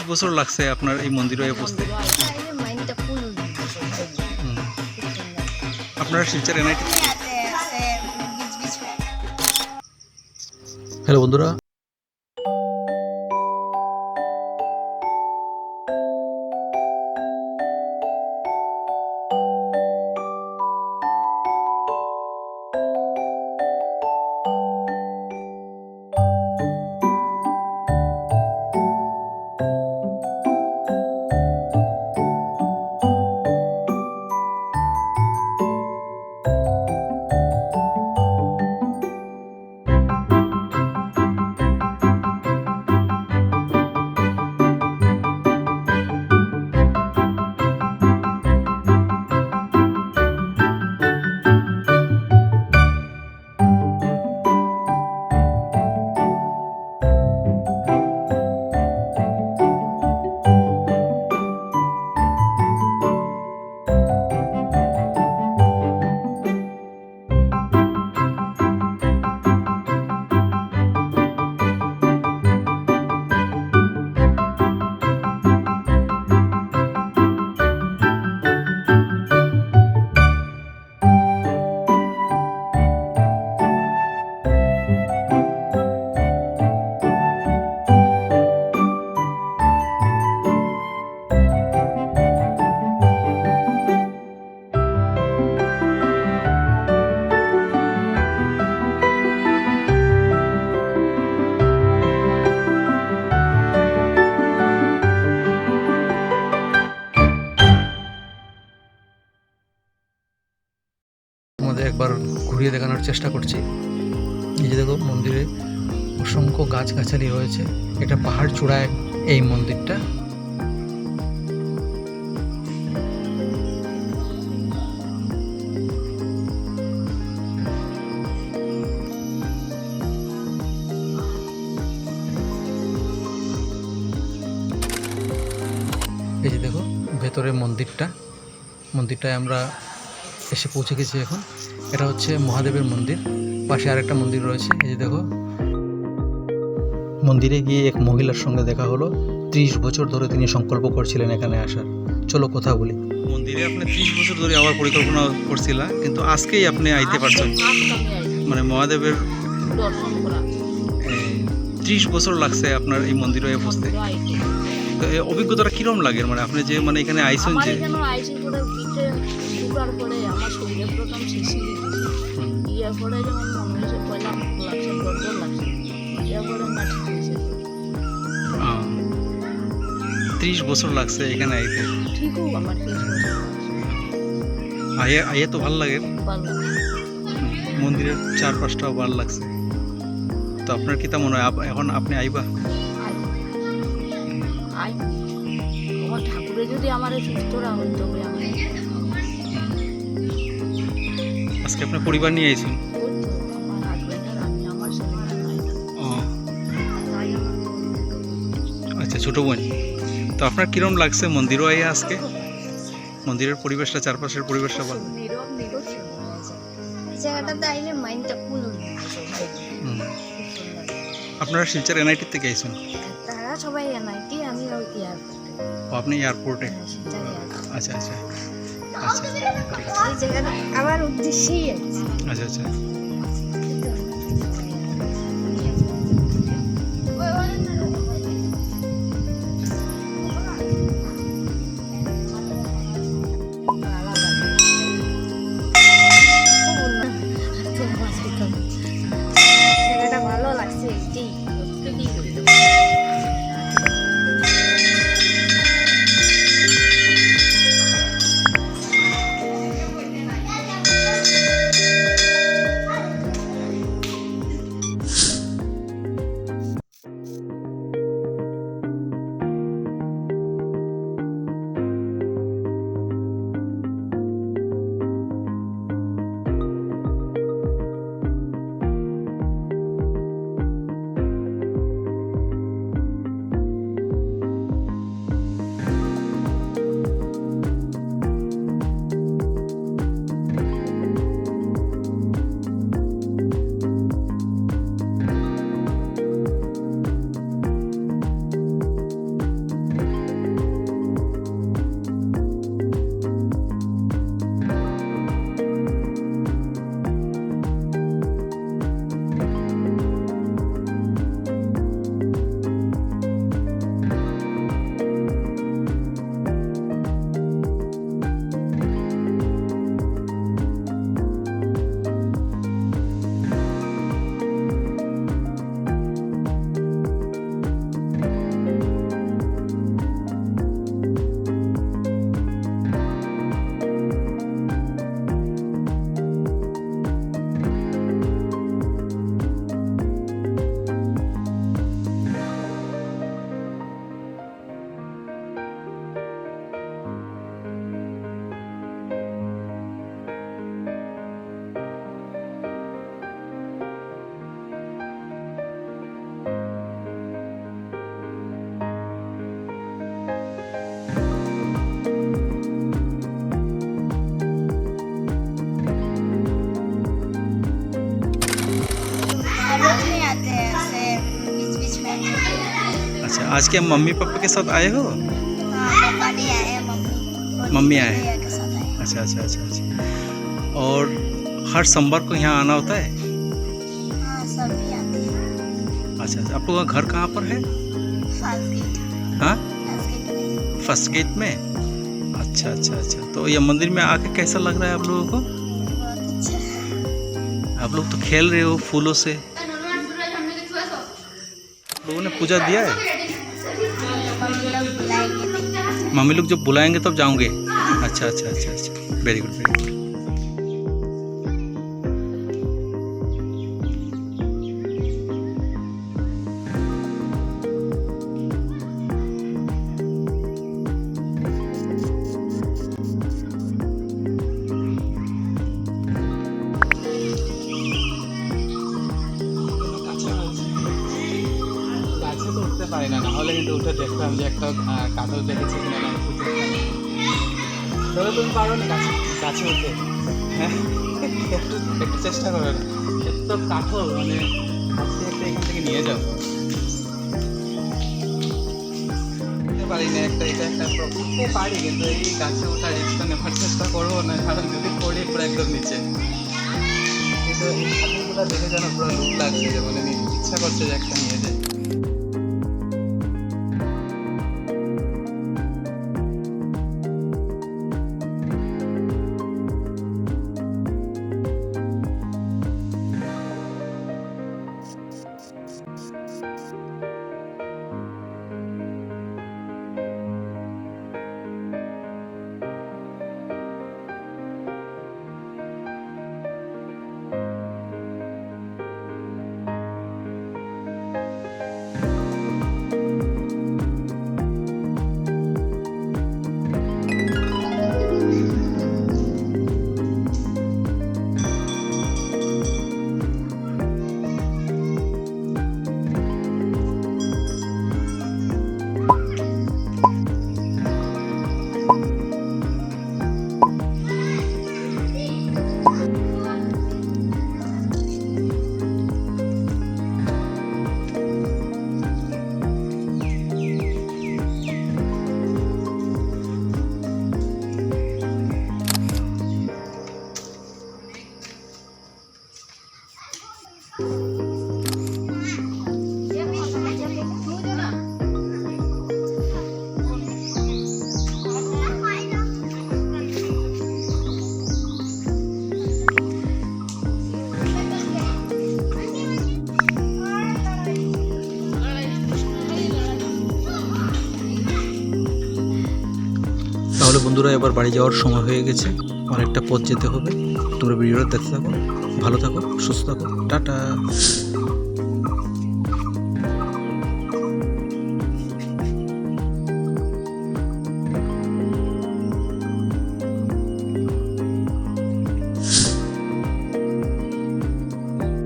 ত্রিশ বছর লাগছে আপনার এই মন্দিরে পৌঁছতে আপনার ফুল হুম। আপনারা শিলচর এনআইটি হ্যালো বন্ধুরা ঘুরিয়ে দেখানোর চেষ্টা করছি। এই যে দেখো মন্দিরে অসংখ্য গাছগাছালি রয়েছে। এটা পাহাড় চূড়ায় এই মন্দিরটা। এই যে দেখো ভেতরে মন্দিরটা। মন্দিরটায় আমরা এসে পৌঁছে গেছি এখন। এটা হচ্ছে মহাদেবের মন্দির। পাশে আরেকটা মন্দির রয়েছে এই যে দেখো। মন্দিরে গিয়ে এক মহিলার সঙ্গে দেখা হলো। ত্রিশ বছর ধরে তিনি সংকল্প করছিলেন এখানে আসার। চলো কথা বলি। মন্দিরে আপনি ত্রিশ বছর ধরে আবার পরিকল্পনা করছিলা কিন্তু আজকেই আপনি আইতে পারছেন। মানে মহাদেবের ত্রিশ বছর লাগছে আপনার এই মন্দিরে বসতে তো এই অভিজ্ঞতাটা কিরম লাগে? মানে আপনি যে মানে এখানে আমার যে এখানে আইসি করে পিঠে ঢুকার পরে আমার শরীরে প্রথম শিশি যখন মনে হয়েছে পয়লা লাগছে লাগছে ত্রিশ বছর লাগছে এখানে আইতে ঠিকও আমার আইয়ে আইয়ে তো ভালো লাগে মন্দিরের চারপাশটাও ভালো লাগছে তো আপনার কি তা মনে হয় এখন আপনি আইবা ঠাকুরে যদি আমার সুস্থ আমি আজকে আপনার পরিবার নিয়ে আইছেন? ও। আচ্ছা ছোট বোন। তো আপনার কিরম লাগছে মন্দিরও আইয়া আজকে? মন্দিরের পরিবেশটা চারপাশের পরিবেশটা হুম। আপনারা শিলচর এনআইটি থেকে আইছেন? তারা সবাই এনআইটি আমি এয়ারপোর্টে। আপনি এয়ারপোর্টে? আচ্ছা আচ্ছা। আচ্ছা আমার উদ্দেশ্যেই আছে আচ্ছা আচ্ছা आज क्या मम्मी पापा के साथ आए हो? मम्मी आए। हैं। के अच्छा अच्छा अच्छा अच्छा। और हर सोमवार को यहाँ आना होता है? अच्छा अच्छा। आप लोगों का घर कहाँ पर है? हाँ? फ़र्स्ट गेट में? अच्छा अच्छा अच्छा। तो ये मंदिर में आके कैसा लग रहा है आप लोगों को? आप लोग तो खेल रहे हो फूलों से। लोगों ने पूजा दिया है? मम्मी लोग जब बुलाएँगे तब जाऊँगे। अच्छा अच्छा अच्छा अच्छा। वेरी गुड वेरी गुड গাছে তো উঠতে পারি না নাহলে কিন্তু উঠে দেখতাম যে একটা আহ, দেখেছি কিনা না তুমি পারো না গাছে গাছে উঠে। হ্যাঁ একটু একটু চেষ্টা করো না। এত কাঠল মানে আজকে একটা এখান থেকে নিয়ে যাও। পারি না একটা এটা একটা উঠতে পারি কিন্তু এই গাছে ওঠার রিস্কটা নেওয়ার চেষ্টা করব না কারণ যদি পড়ি পুরো একদম নিচে। কিন্তু এই কাঠলগুলো দেখে যেন পুরো লুক লাগছে যে মানে ইচ্ছা করছে যে একটা নিয়ে যাই। বন্ধুরা, এবার বাড়ি যাওয়ার সময় হয়ে গেছে। অনেকটা পথ যেতে হবে। তোমরা ভিডিওটা দেখতে থাকো, ভালো থাকো, সুস্থ থাকো। টাটা।